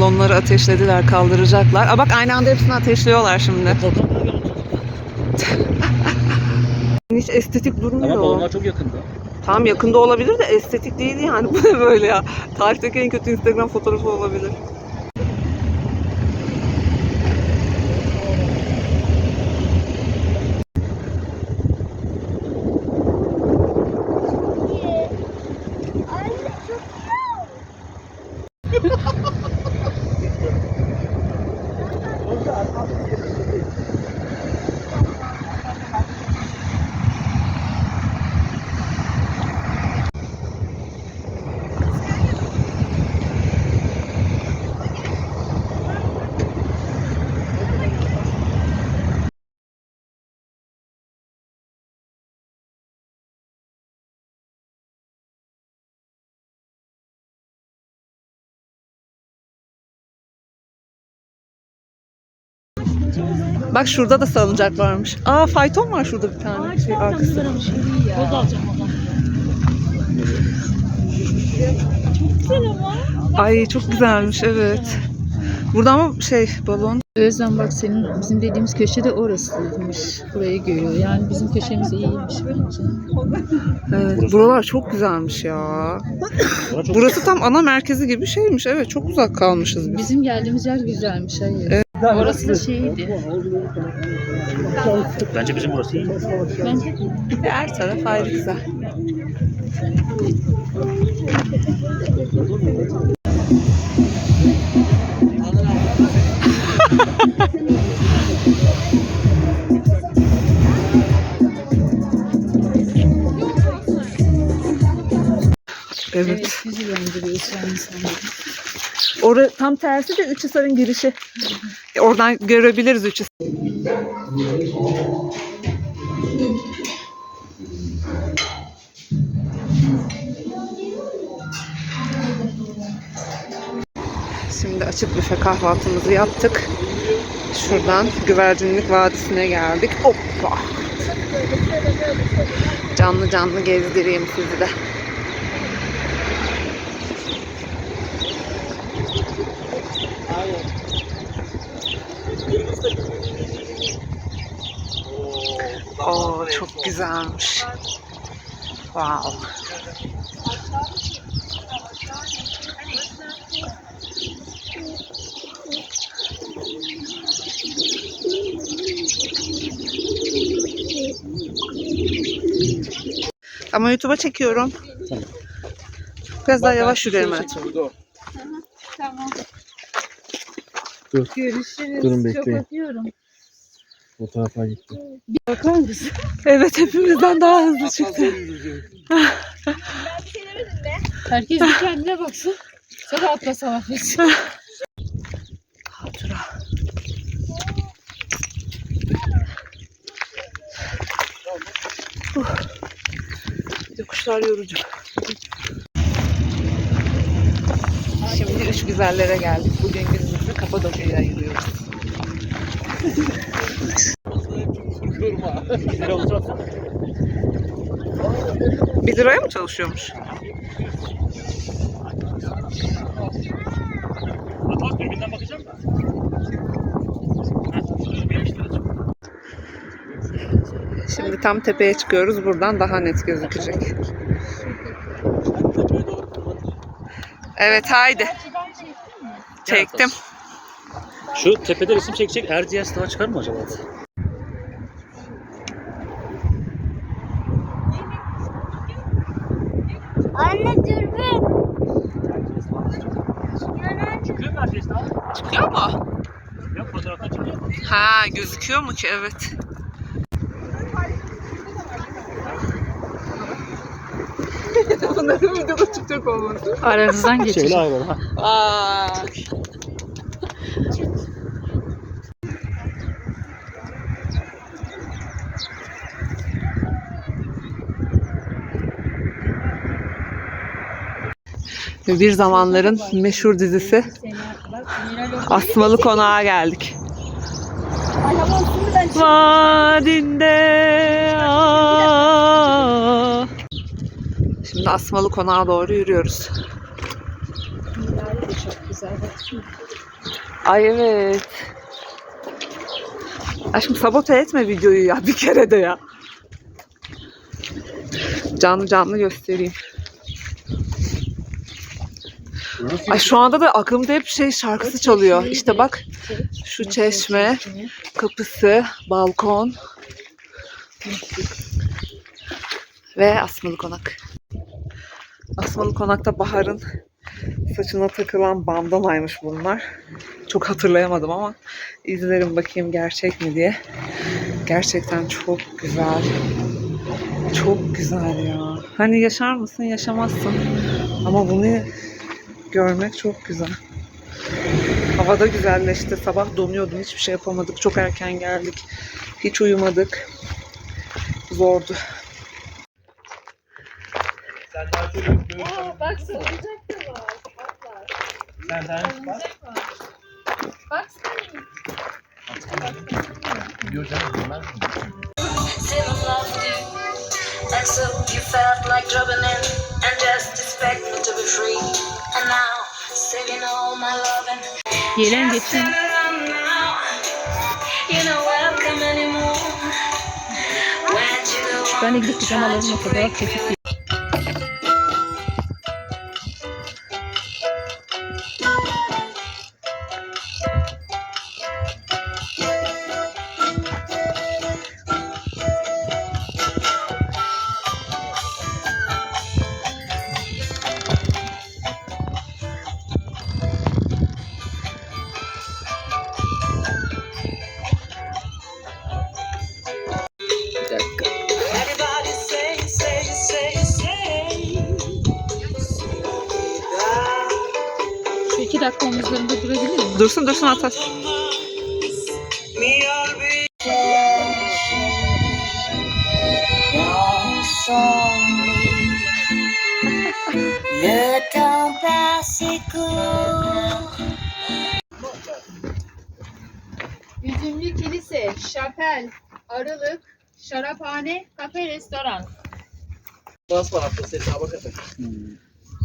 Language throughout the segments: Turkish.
Balonları ateşlediler, kaldıracaklar. Aa bak aynı anda hepsini ateşliyorlar şimdi. Hiç estetik durmuyor. Ama balonlar çok yakında. Tam yakında olabilir de estetik değil yani. Bu ne böyle ya? Tarihteki en kötü Instagram fotoğrafı olabilir. Bak şurada da salıncak varmış. Aa fayton var şurada bir tane. Şey, arkası. Poz alacağım ona. Çok güzel ama. Ay çok güzelmiş evet. Burada ama şey balon. Özlem bak senin bizim dediğimiz köşe de orasıymış. Burayı görüyor. Yani bizim köşemiz iyiymiş bence. Evet, buralar çok güzelmiş ya. Burası tam ana merkezi gibi şeymiş. Evet çok uzak kalmışız biz. Bizim geldiğimiz yer güzelmiş. Hayır. Orası da şeydi. Bence bizim burası iyi. Bence Her taraf ayrı güzel. Evet. evet. Orada tam tersi de Üçhisar'ın girişi. Oradan görebiliriz Üçhisar. Şimdi açık büfe kahvaltımızı yaptık. Şuradan Güvercinlik Vadisi'ne geldik. Hoppa. Canlı canlı gezdireyim sizi de. Oo çok güzelmiş. Wow. Ama YouTube'a çekiyorum. Biraz daha yavaş yürüyelim hayatım. Tamam. Dur. Görüşürüz. Durun, Çok bekleyin. Öpüyorum. Fotoğrafa gitti. Bakar mısın? Evet hepimizden daha hızlı çıktı. Herkes bir kendine baksın. Sonra atlasam affetsin. Hatıra. Uh. Yokuşlar yorucu. Şimdi üç güzellere geldik. Bugün günümüzü Kapadokya'ya ayırıyoruz. Lira oturalım. Bir liraya mı çalışıyormuş? Atlas birbirinden bakacağım da. Şimdi tam tepeye çıkıyoruz. Buradan daha net gözükecek. Evet haydi. Çektim. Şu tepede resim çekecek Erciyes daha çıkar mı acaba? Anne dürbün. Çıkıyor mu Erciyes daha? Çıkıyor mu? Yok fotoğraftan çıkıyor mu? Ha gözüküyor mu ki? Evet. Bunların videoda çıkacak olması. Aranızdan geçecek. Şöyle ayrılalım. ha. Aa. Bir zamanların meşhur dizisi Asmalı Konağa geldik. Vadinde ah. Şimdi Asmalı Konağa doğru yürüyoruz. Ay evet. Aşkım sabote etme videoyu ya bir kere de ya. Canlı canlı göstereyim. Ay şu anda da aklımda hep şey şarkısı çalıyor. İşte bak şu çeşme, kapısı, balkon ve Asmalı Konak. Asmalı Konak'ta Bahar'ın saçına takılan bandanaymış bunlar. Çok hatırlayamadım ama izlerim bakayım gerçek mi diye. Gerçekten çok güzel. Çok güzel ya. Hani yaşar mısın yaşamazsın. Ama bunu görmek çok güzel. Hava da güzelleşti. Sabah donuyordum. Hiçbir şey yapamadık. Çok erken geldik. Hiç uyumadık. Zordu. Sen daha şöyle Aa bak salıncak da var. Bak var. sen daha Salıncak var. Bak canım still loved you. And so you felt like dropping in and just expecting to be free. And now, you go? ben de gidip pijamalarımla fotoğraf çekip dakika omuzlarında durabilir miyim? Dursun dursun. Le temps passe court. Üzümlü Kilise, Şapel, Arılık, Şaraphane, Kafe, Restoran. Bas var hafta hesaba kadar.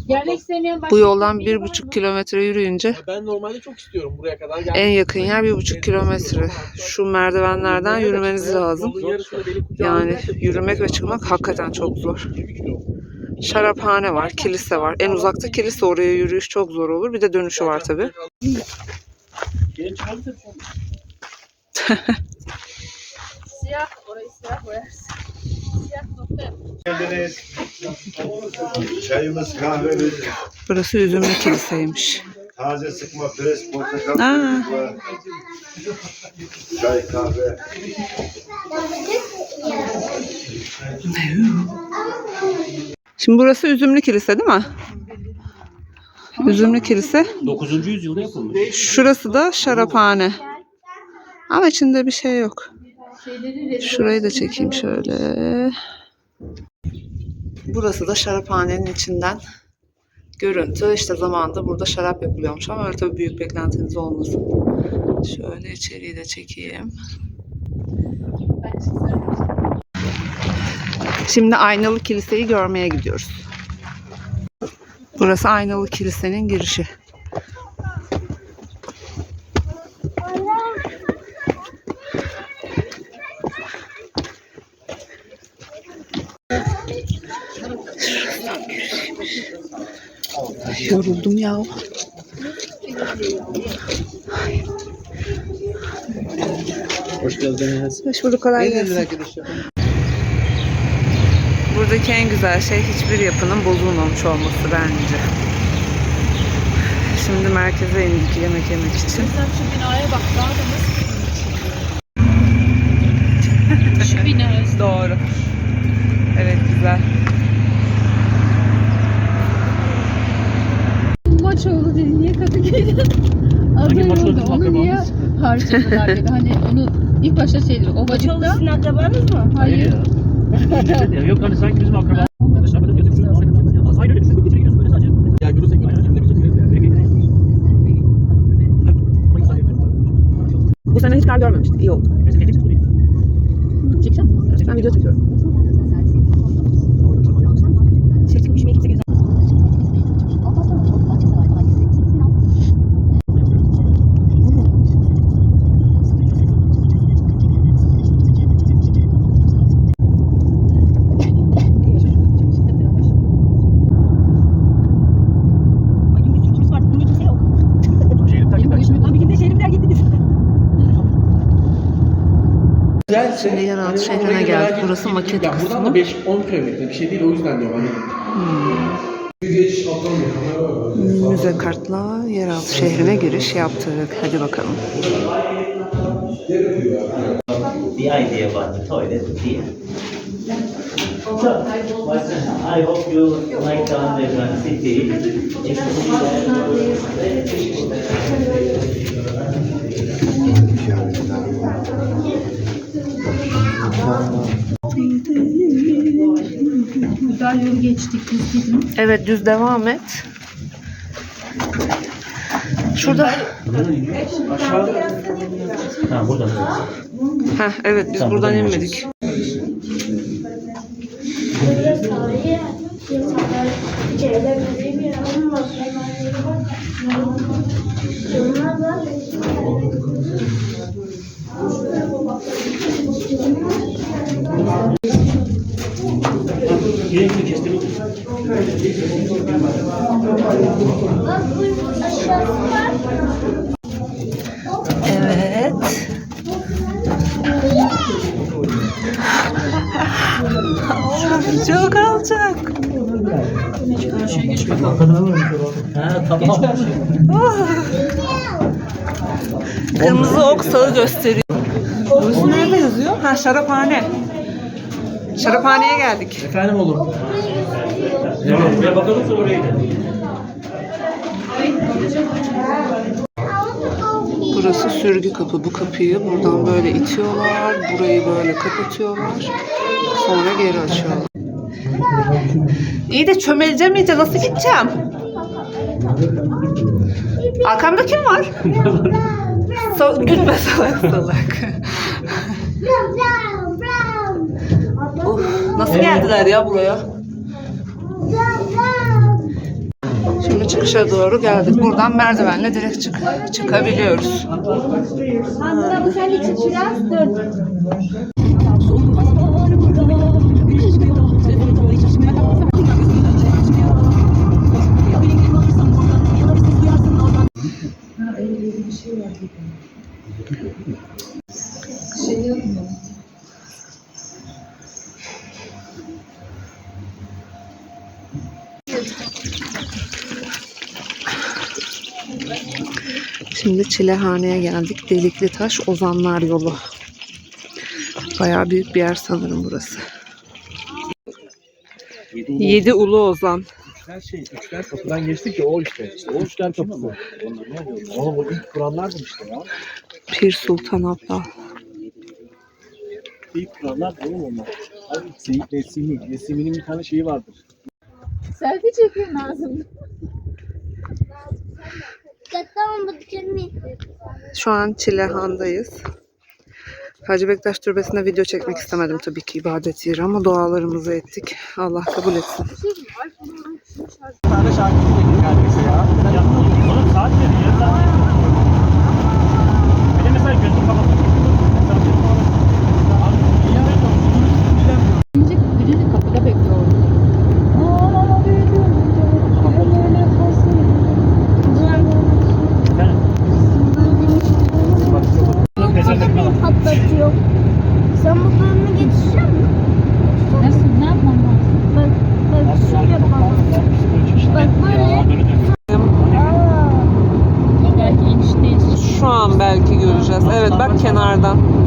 Gelmek istemeyen başka Bu yoldan bir buçuk kilometre yürüyünce Ben normalde çok istiyorum buraya kadar. gelmek en yakın yer bir buçuk kilometre. Şu merdivenlerden yürümeniz lazım. Yolun yarısını beni kucağına Yani yürümek ve çıkmak hakikaten çok zor. 20 kilo. Şaraphane var, kilise var. En uzakta kilise oraya yürüyüş çok zor olur. Bir de dönüşü var tabii. Siyah, orayı siyah boyarsın. Geldiniz. Çayımız, kahvemiz, Burası Üzümlü Kilise'ymiş. taze sıkma, pres, portakal, Aa. suyu var. çay, kahve. Şimdi burası Üzümlü Kilise değil mi? Üzümlü Kilise. 9. yüzyılda yapılmış. Şurası da şaraphane. Ama içinde bir şey yok. Şurayı da çekeyim şöyle. Burası da şaraphanenin içinden görüntü. İşte zamanında burada şarap yapılıyormuş ama öyle tabii büyük beklentiniz olmasın. Şöyle içeriği de çekeyim. Şimdi Aynalı Kilise'yi görmeye gidiyoruz. Burası Aynalı Kilise'nin girişi. Yoruldum ya. Hoş geldiniz. Hoş bulduk kolay gelsin. Buradaki en güzel şey hiçbir yapının bozulmamış olması bence. Şimdi merkeze indik yemek yemek için. Sen şu binaya bak. Daha da nasıl Şu bina. Doğru. Evet güzel. Oldu dedi. Niye Kadıköy'de? Maç oldu? Onu niye Akrabamız. harcadılar dedi. Hani onu ilk başta şeydir. Ovacık'ta. Sizin akrabanız mı? Hayır. Yok hani sanki bizim akraba. Arkadaşlar böyle götürüp şunu alsak yapacağız. Hayır öyle bir şey. İçeri giriyoruz böyle sadece. Ya yürüsek mi? Şimdi bir çekeriz ya. Mayıs ayı yapıyoruz. Bu sene hiç kar görmemiştik. İyi oldu. Çekeceğim? Ben video çekiyorum. Güzelse. Şimdi yeraltı hani şehrine geldik. Burası maket ya Buradan kısmı. da 5-10 kilometre bir şey değil o yüzden diyorum hani. Müze kartla yeraltı şehrine giriş yaptık. Hadi bakalım. the idea about the toilet here. So, I hope you like the underground city. Yol geçtik biz gidin. Evet düz devam et. Şurada. Ha buradan. Heh, evet biz Tamam, buradan buradan inmedik. Bak bunun aşağısı var. Evet. Çok alçak. Ha tamam. Kırmızı ok sağı gösteriyor. Burası nerede yazıyor? Ha şaraphane. Şaraphaneye geldik. Efendim oğlum. Buraya bakalım gidelim. Burası sürgü kapı. Bu kapıyı buradan böyle itiyorlar. Burayı böyle kapatıyorlar. Sonra geri açıyorlar. İyi de çömeleceğim iyice. Nasıl gideceğim? Arkamda kim var? so gülme salak salak. Of, nasıl geldiler ya buraya? Şimdi çıkışa doğru geldik. Buradan merdivenle direkt çık çıkabiliyoruz. Hatta bu sen için biraz dur. Çilehane'ye geldik. Delikli Taş Ozanlar Yolu. Bayağı büyük bir yer sanırım burası. Yedi Ulu Ozan. Her şey üçler kapıdan geçtik ya o işte. İşte o üçler kapısı. Oğlum o ilk kuranlardı işte ya. Pir Sultan Abdal. İlk kuranlar oğlum onlar. Abi Seyit Nesimi. Nesimi'nin bir tane şeyi vardır. Selfie çekiyorum ağzımda. Şu an Çilehan'dayız. Hacı Bektaş Türbesi'nde video çekmek istemedim tabii ki ibadet yeri ama dualarımızı ettik. Allah kabul etsin. Bir tane şarkı ya. Oğlum saat ya. Saat. Bir de mesela gözüm kapalı. Mesela gözüm kapalı. Birinci, birinci kapıda bekliyorum. Efendim? Bak çok. Mesela takım alalım. patlatıyor. Sen bu bölümü geçecek misin? Nasıl, ne yapmam lazım? Bak, bak şöyle yapalım. Bak böyle. Aa. Belki enişteyiz. Şu an belki göreceğiz. Evet bak kenardan.